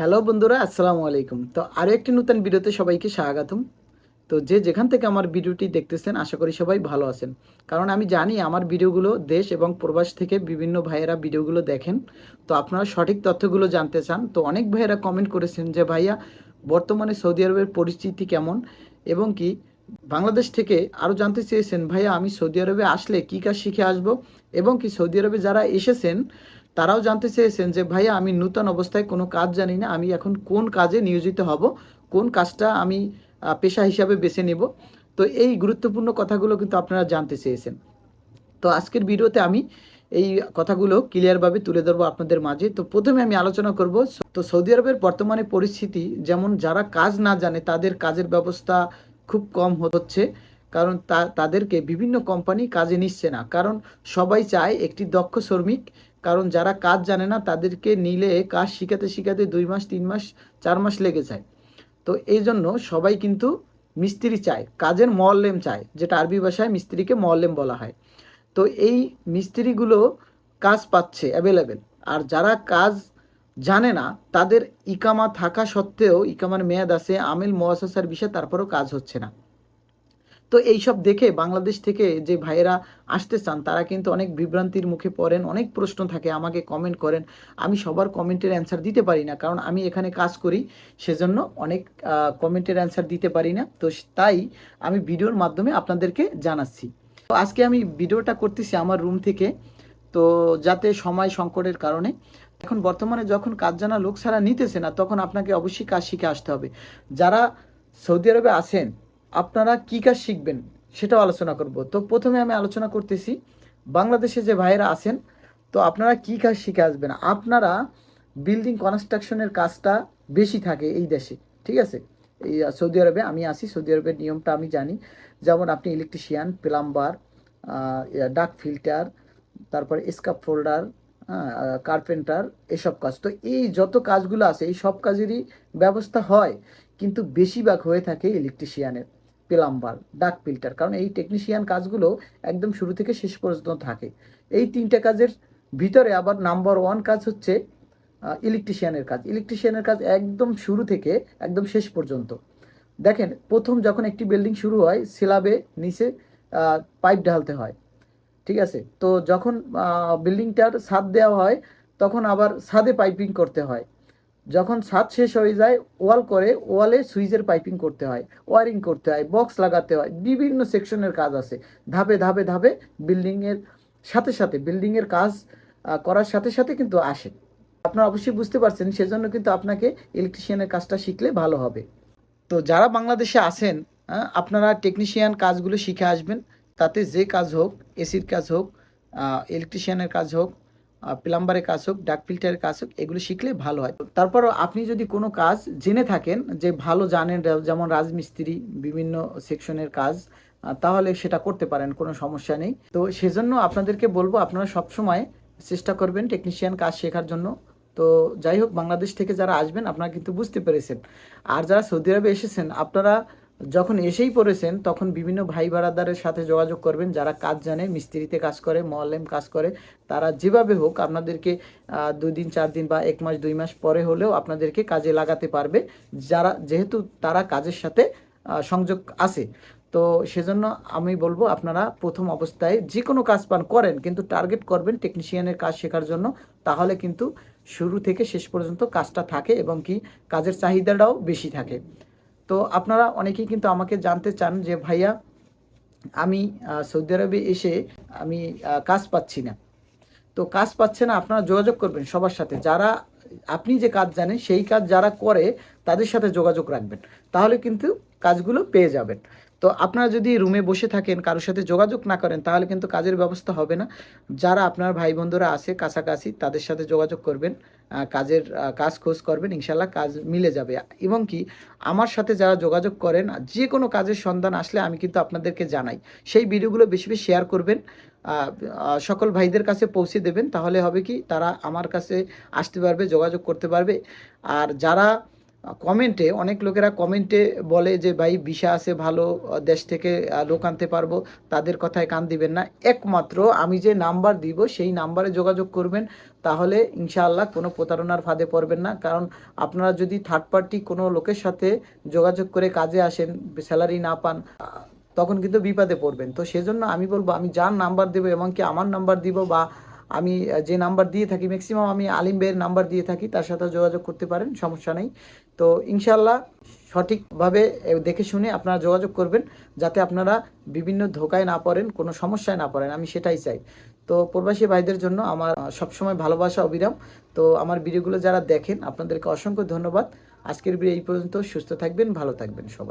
Hello বন্ধুরা, আসসালামু আলাইকুম। তো আরও একটি নতুন ভিডিওতে সবাইকে স্বাগতম। তো যে যেখান থেকে আমার ভিডিওটি দেখতেছেন, আশা করি সবাই ভালো আছেন। কারণ আমি জানি আমার ভিডিওগুলো দেশ এবং প্রবাস থেকে বিভিন্ন ভাইয়েরা ভিডিওগুলো দেখেন। তো আপনারা সঠিক তথ্যগুলো জানতে চান, তো অনেক ভাইয়েরা কমেন্ট করেছেন যে, ভাইয়া, বর্তমানে সৌদি আরবের পরিস্থিতি কেমন? এবং কি বাংলাদেশ থেকে আরও জানতে চেয়েছেন, ভাইয়া, আমি সৌদি আরবে আসলে কী কাজ শিখে আসব? এবং কি সৌদি আরবে যারা এসেছেন তারাও জানতে চেয়েছেন যে, ভাইয়া, আমি নূতন অবস্থায় কোনো কাজ জানি না। আমি এখন কোন কাজে নিয়োজিত হব? কোন কাজটা আমি পেশা হিসাবে বেছে নেব? তো এই গুরুত্বপূর্ণ কথাগুলো কিন্তু আপনারা জানতে চেয়েছেন। তো আজকের ভিডিওতে আমি এই কথাগুলো ক্লিয়ারভাবে তুলে ধরবো আপনাদের মাঝে। তো প্রথমে আমি আলোচনা করব, তো সৌদি আরবের বর্তমানে পরিস্থিতি যেমন যারা কাজ না জানে, তাদের কাজের ব্যবস্থা খুব কম হচ্ছে। কারণ তা, তাদেরকে বিভিন্ন কোম্পানি কাজে নিচ্ছে না। কারণ সবাই চায় একটি দক্ষ শ্রমিক কারণ যারা কাজ জানে না, তাদেরকে নিলে কাজ শিখাতে শিখাতে দুই মাস, তিন মাস, চার মাস লেগে যায়। তো এই জন্য সবাই কিন্তু মিস্ত্রি চায়, কাজের মল্লেম চায়, যেটা আরবি ভাষায় মিস্ত্রিকে মল্লেম বলা হয়। তো এই মিস্ত্রিগুলো কাজ পাচ্ছে অ্যাভেলেবেল আর যারা কাজ জানে না, তাদের ইকামা থাকা সত্ত্বেও, ইকামার মেয়াদ আছে, আমিল মোয়াসাসার বিষয়ে তারপরেও কাজ হচ্ছে না। তো এইসব দেখে বাংলাদেশ থেকে যে ভাইয়েরা আসতে চান, তারা কিন্তু অনেক বিভ্রান্তির মুখে পড়েন, অনেক প্রশ্ন থাকে, আমাকে কমেন্ট করেন। আমি সবার কমেন্টের অ্যান্সার দিতে পারি না, কারণ আমি এখানে কাজ করি, সেজন্য অনেক কমেন্টের অ্যান্সার দিতে পারি না। তো তাই আমি ভিডিওর মাধ্যমে আপনাদেরকে জানাচ্ছি। তো আজকে আমি ভিডিওটা করতেছি আমার রুম থেকে, তো যাতে সময় সংকটের কারণে। এখন বর্তমানে যখন কাজ জানা লোক ছাড়া নিতেছে না, তখন আপনাকে অবশ্যই কাজ শিখে আসতে হবে। যারা সৌদি আরবে আছেন আপনারা কী কাজ শিখবেন সেটাও আলোচনা করব। তো প্রথমে আমি আলোচনা করতেছি বাংলাদেশে যে ভাইয়েরা আছেন, তো আপনারা কী কাজ শিখে আসবেন? আপনারা বিল্ডিং কনস্ট্রাকশনের কাজটা বেশি থাকে এই দেশে, ঠিক আছে? এই সৌদি আরবে আমি আসি সৌদি আরবের নিয়মটা আমি জানি। যেমন আপনি ইলেকট্রিশিয়ান প্লাম্বার ডাক ফিল্টার তারপরে স্কাপ ফোল্ডার কার্পেন্টার এসব কাজ। তো এই যত কাজগুলো আছে, এই সব কাজেরই ব্যবস্থা হয়, কিন্তু বেশিরভাগ হয়ে থাকে ইলেকট্রিশিয়ানের প্লাম্বার, ডাক ফিল্টার, কারণ এই টেকনিশিয়ান কাজগুলো একদম শুরু থেকে শেষ পর্যন্ত থাকে। এই তিনটে কাজের ভিতরে আবার নাম্বার ওয়ান কাজ হচ্ছে ইলেকট্রিশিয়ানের কাজ। ইলেকট্রিশিয়ানের কাজ একদম শুরু থেকে একদম শেষ পর্যন্ত। দেখেন, প্রথম যখন একটি বিল্ডিং শুরু হয় সিলাবে নিচে পাইপ ঢালতে হয়। ঠিক আছে? তো যখন বিল্ডিংটার ছাদ দেওয়া হয়, তখন আবার ছাদে পাইপিং করতে হয়। যখন ছাদ শেষ হয়ে যায়, ওয়াল করে, ওয়ালে সুইচের পাইপিং করতে হয়, ওয়ারিং করতে হয়, বক্স লাগাতে হয়, বিভিন্ন সেকশনের কাজ আছে। ধাপে ধাপে ধাপে বিল্ডিংয়ের সাথে সাথে, বিল্ডিংয়ের কাজ করার সাথে সাথে কিন্তু আসে। আপনারা অবশ্যই বুঝতে পারছেন, সেজন্য কিন্তু আপনাকে ইলেকট্রিশিয়ানের কাজটা শিখলে ভালো হবে। তো যারা বাংলাদেশে আছেন আপনারা টেকনিশিয়ান কাজগুলো শিখে আসবেন। তাতে যে কাজ হোক এসির কাজ হোক ইলেকট্রিশিয়ানের কাজ হোক প্লাম্বারের কাজ হোক, ডাক ফিল্টারের কাজ হোক, এগুলো শিখলে ভালো হয়। তারপর আপনি যদি কোনো কাজ জেনে থাকেন যে ভালো জানেন যেমন রাজমিস্ত্রি, বিভিন্ন সেকশনের কাজ তাহলে সেটা করতে পারেন, কোনো সমস্যা নেই। তো সেজন্য আপনাদেরকে বলব, আপনারা সবসময় চেষ্টা করবেন টেকনিশিয়ান কাজ শেখার জন্য। তো যাই হোক, বাংলাদেশ থেকে যারা আসবেন, আপনারা কিন্তু বুঝতে পেরেছেন। আর যারা সৌদি আরবে এসেছেন, আপনারা যখন এসেই পড়েছেন, তখন বিভিন্ন ভাই বারাদারের সাথে যোগাযোগ করবেন, যারা কাজ জানে, মিস্ত্রিতে কাজ করে মলেম কাজ করে। তারা যেভাবে হোক আপনাদেরকে দুই দিন, চার দিন বা এক মাস, দুই মাস পরে হলেও আপনাদেরকে কাজে লাগাতে পারবে। যারা, যেহেতু তারা কাজের সাথে সংযোগ আছে। তো সেজন্য আমি বলব, আপনারা প্রথম অবস্থায় যে কোনো কাজ পান, করেন, কিন্তু টার্গেট করবেন টেকনিশিয়ানের কাজ শেখার জন্য। তাহলে কিন্তু শুরু থেকে শেষ পর্যন্ত কাজটা থাকে এবং কি কাজের চাহিদাটাও বেশি থাকে। তো আপনারা অনেকেই কিন্তু আমাকে জানতে চান যে, ভাইয়া, আমি সৌদি আরবে এসে আমি কাজ পাচ্ছি না। তো কাজ পাচ্ছে না, আপনারা যোগাযোগ করবেন সবার সাথে। যারা, আপনি যে কাজ জানেন, সেই কাজ যারা করে, তাদের সাথে যোগাযোগ রাখবেন। তাহলে কিন্তু কাজগুলো পেয়ে যাবেন। তো আপনারা যদি রুমে বসে থাকেন, কারোর সাথে যোগাযোগ না করেন, তাহলে কিন্তু কাজের ব্যবস্থা হবে না। যারা আপনার ভাই বন্ধুরা আছে, কাছাকাছি, তাদের সাথে যোগাযোগ করবেন কাজের কাজ খোঁজ করবেন ইনশাল্লাহ কাজ মিলে যাবে। এবং কি, আমার সাথে যারা যোগাযোগ করেন, যে কোনো কাজের সন্ধান আসলে আমি কিন্তু আপনাদেরকে জানাই। সেই ভিডিওগুলো বেশি বেশি শেয়ার করবেন সকল ভাইদের কাছে পৌঁছে দেবেন, তাহলে হবে কি, তারা আমার কাছে আসতে পারবে, যোগাযোগ করতে পারবে। আর যারা কমেন্টে অনেক লোকেরা কমেন্টে বলে যে, ভাই, ভিসা আছে, ভালো দেশ থেকে লোক আনতে পারব। তাদের কথায় কান দিবেন না। একমাত্র আমি যে নাম্বার দিব, সেই নাম্বারে যোগাযোগ করবেন। তাহলে ইনশাআল্লাহ কোনো প্রতারণার ফাঁদে পড়বেন না। কারণ আপনারা যদি থার্ড পার্টি কোনো লোকের সাথে যোগাযোগ করে কাজে আসেন স্যালারি না পান তখন কিন্তু বিপদে পড়বেন। তো সেজন্য আমি বলব, আমি যার নাম্বার দেবো, এমনকি আমার নাম্বার দিব বা আমি যে নাম্বার দিয়ে থাকি ম্যাক্সিমাম আমি আলিম ভাইয়ের নাম্বার দিয়ে থাকি, তার সাথে যোগাযোগ করতে পারেন, সমস্যা নেই। তো ইনশাল্লাহ সঠিকভাবে দেখে শুনে আপনারা যোগাযোগ করবেন, যাতে আপনারা বিভিন্ন ধোকায় না পড়েন, কোনো সমস্যায় না পড়েন, আমি সেটাই চাই। তো প্রবাসী ভাইদের জন্য আমার সবসময় ভালোবাসা, অবিরাম। তো আমার ভিডিওগুলো যারা দেখেন, আপনাদেরকে অসংখ্য ধন্যবাদ। আজকের ভিডিও এই পর্যন্ত, সুস্থ থাকবেন, ভালো থাকবেন সবাই।